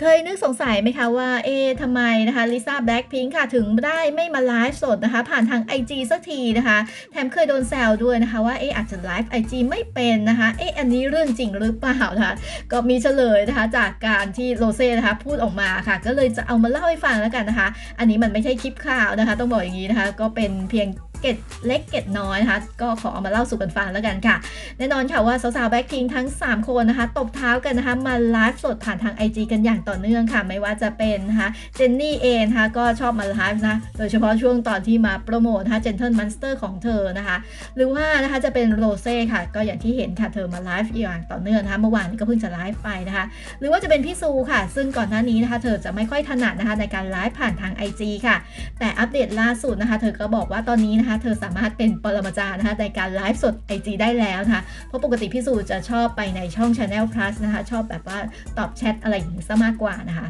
เคยนึกสงสัยไหมคะว่า เอ๊ทำไมนะคะลิซ่าแบล็ k พิงค่ะ ถึงได้ไม่มาไลฟ์สดนะคะ ผ่านทาง IG สักทีนะคะ แถมเคยโดนแซวด้วยนะคะ ว่าเอ๊อาจจะไลฟ์ IG ไม่เป็นนะคะ เอ๊อันนี้เรื่องจริงหรือเปล่านะคะ ก็มีเฉลยนะคะ จากการที่โรเซ่นะคะ พูดออกมาค่ะ ก็เลยจะเอามาเล่าให้ฟังแล้วกันนะคะ อันนี้มันไม่ใช่คลิปข่าวนะคะ ต้องบอกอย่างนี้นะคะ ก็เป็นเพียง เกร็ดเล็กเกร็ดน้อยนะคะ ก็ขอเอามาเล่าสู่กันฟังแล้วกันค่ะ แน่นอนค่ะว่าสาวๆแบ็คพิงทั้ง 3 คนนะคะ ตบเท้ากันนะคะ มาไลฟ์สดผ่านทาง IG กันอย่างต่อเนื่องค่ะ ไม่ว่าจะเป็นนะคะเจนนี่เองนะคะก็ชอบมาไลฟ์นะโดยเฉพาะช่วงตอนที่มาโปรโมทนะคะ Gentle Monster ของเธอนะคะ หรือว่านะคะจะเป็นโรเซ่ค่ะ ก็อย่างที่เห็นค่ะเธอมาไลฟ์อย่างต่อเนื่องนะคะเมื่อวานนี้ก็เพิ่งจะไลฟ์ไปนะคะ หรือว่าจะเป็นพี่ซูค่ะ ซึ่งก่อนหน้านี้นะคะ เธอจะไม่ค่อยถนัดนะคะในการไลฟ์ผ่านทาง IG ค่ะ แต่อัปเดตล่าสุดนะคะ เธอก็บอกว่าตอนนี้นะคะเธอสามารถเป็นปรมาจารย์นะคะในการไลฟ์สด IG ได้แล้วนะคะเพราะปกติพี่สูจะชอบไปในช่อง Channel Plus นะคะชอบแบบว่าตอบแชทอะไรอย่างนี้ซะมากกว่านะคะ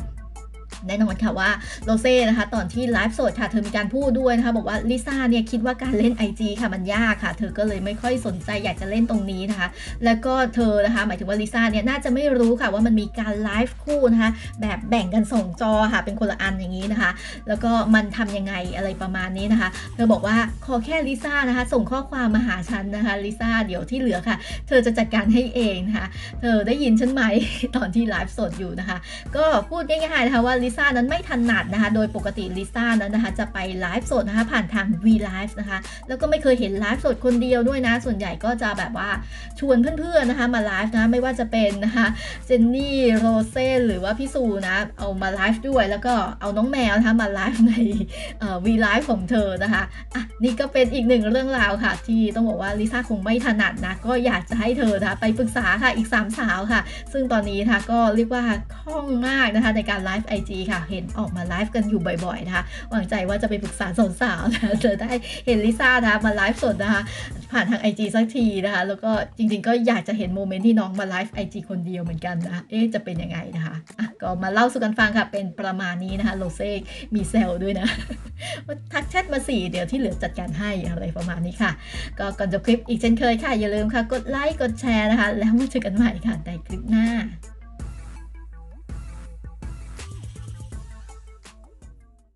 แน่นอนค่ะว่าโรเซ่นะคะ ตอนที่ไลฟ์สดค่ะ เธอมีการพูดด้วยนะคะ บอกว่าลิซ่าเนี่ยคิดว่าการเล่น IG ค่ะมันยากค่ะ เธอก็เลยไม่ค่อยสนใจอยากจะเล่นตรงนี้นะคะ แล้วก็เธอนะคะ หมายถึงว่าลิซ่าเนี่ยน่าจะไม่รู้ค่ะว่ามันมีการไลฟ์คู่นะคะ แบบแบ่งกันส่งจอค่ะ เป็นคนละอันอย่างนี้นะคะ แล้วก็มันทำยังไงอะไรประมาณนี้นะคะ เธอบอกว่าขอแค่ลิซ่านะคะ ส่งข้อความมาหาฉันนะคะลิซ่าเดี๋ยวที่เหลือค่ะ เธอจะจัดการให้เองนะคะ เธอได้ยินฉันไหมตอนที่ไลฟ์สดอยู่นะคะ ก็พูดง่ายๆนะคะว่าลิซ่านั้นไม่ถนัดนะคะ โดยปกติลิซ่านั้นนะคะ จะไปไลฟ์สดนะคะ ผ่านทาง V Live นะคะ แล้วก็ไม่เคยเห็นไลฟ์สดคนเดียวด้วยนะ ส่วนใหญ่ก็จะแบบว่าชวนเพื่อนๆนะคะ มาไลฟ์นะ ไม่ว่าจะเป็นนะคะเจนนี่โรเซ่หรือว่าพี่ซูนะ เอามาไลฟ์ด้วย แล้วก็เอาน้องแมวนะคะมาไลฟ์ในเอ่อ V Live ของเธอนะคะอะนี่ก็เป็นอีกหนึ่งเรื่องราวค่ะ ที่ต้องบอกว่าลิซ่าคงไม่ถนัดนะ ก็อยากจะให้เธอนะคะไปปรึกษาค่ะอีก 3 สาวค่ะ ซึ่งตอนนี้นะคะก็เรียกว่าคล่องมากนะคะในการไลฟ์ IG ค่ะ เห็นออกมาไลฟ์กันอยู่บ่อยๆนะคะหวังใจว่าจะไปปรึกษาสาวๆนะจะได้เห็นลิซ่านะคะมาไลฟ์สดนะคะผ่านทาง IG สักทีนะคะแล้วก็จริงๆ ก็อยากจะเห็นโมเมนต์ที่น้องมาไลฟ์ IG คนเดียวเหมือนกันนะคะเอ๊ะจะเป็นยังไงนะคะะก็มาเล่าสู่กันฟังค่ะเป็นประมาณนี้นะคะโลเซ่มีเซลด้วยนะทักแชทมาสี่เดี๋ยวที่เหลือจัดการให้อะไรประมาณนี้ค่ะ ก็ก่อนจบคลิปอีกเช่นเคยค่ะ อย่าลืมค่ะ กดไลค์กดแชร์นะคะ แล้วมาเจอกันใหม่ค่ะในคลิปหน้า